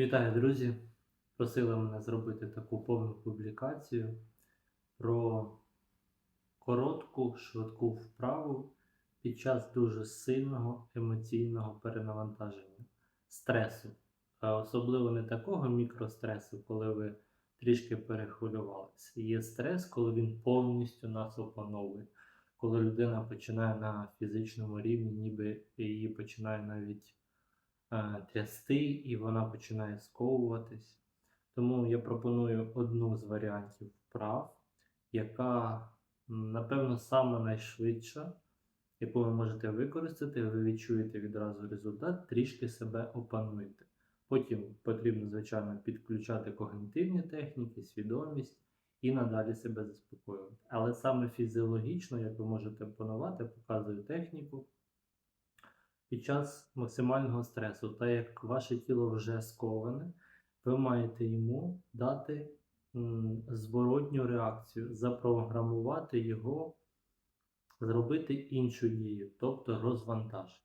Вітаю, друзі! Просили мене зробити таку повну публікацію про коротку, швидку вправу під час дуже сильного емоційного перенавантаження, стресу. А Особливо не такого мікростресу, коли ви трішки перехвилювалися. Є стрес, коли він повністю нас опановує, коли людина починає на фізичному рівні, ніби її починає навіть трясти, і вона починає сковуватись. Тому я пропоную одну з варіантів вправ, яка, напевно, саме найшвидша, яку ви можете використати, ви відчуєте відразу результат, трішки себе опануєте. Потім потрібно, звичайно, підключати когнітивні техніки, свідомість і надалі себе заспокоювати. Але саме фізіологічно, як ви можете опанувати, показую техніку під час максимального стресу, так як ваше тіло вже сковане, ви маєте йому дати зворотню реакцію, запрограмувати його, зробити іншу дію, тобто розвантажитись.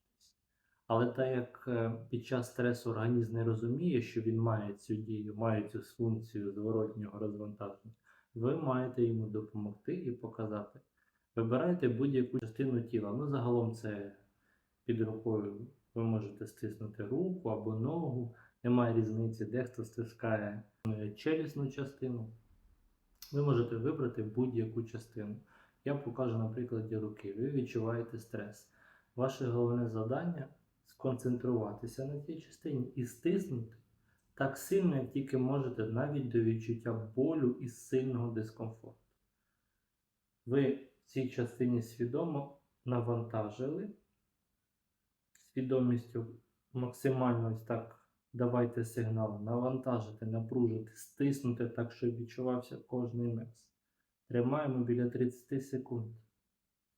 Але так як е, під час стресу організм не розуміє, що він має цю дію, має цю функцію зворотнього розвантаження, ви маєте йому допомогти і показати. Вибирайте будь-яку частину тіла. Ну, загалом це під рукою ви можете стиснути руку або ногу. Немає різниці, дехто стискає е, челюсну частину. Ви можете вибрати будь-яку частину. Я покажу на прикладі руки. Ви відчуваєте стрес. Ваше головне завдання сконцентруватися на цій частині і стиснути так сильно, як тільки можете, навіть до відчуття болю і сильного дискомфорту. Ви в цій частині свідомо навантажили свідомістю максимально ось так давайте сигнал, навантажити, напружити, стиснути так, щоб відчувався кожний мес. Тримаємо біля 30 секунд.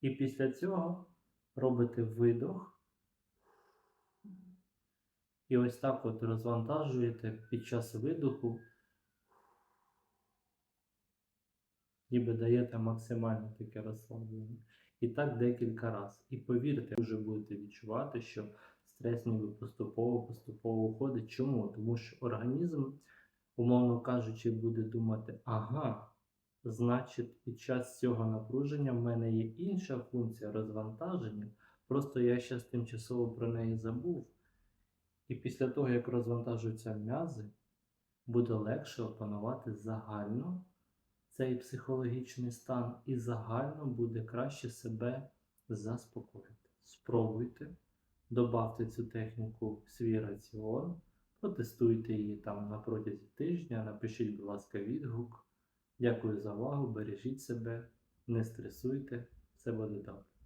І після цього робите видох. І ось так от розвантажуєте під час видоху, ніби даєте максимальне таке розслаблення. І так декілька разів. І повірте, ви вже будете відчувати, що стрес ніби поступово-поступово уходить. Чому? Тому що організм, умовно кажучи, буде думати, ага, значить, під час цього напруження в мене є інша функція розвантаження, просто я зараз тимчасово про неї забув. І після того, як розвантажуються м'язи, буде легше опанувати загально цей психологічний стан, і загально буде краще себе заспокоїти. Спробуйте, добавте цю техніку в свій раціон, протестуйте її там на протязі тижня, напишіть, будь ласка, відгук. Дякую за увагу, бережіть себе, не стресуйте, все буде добре.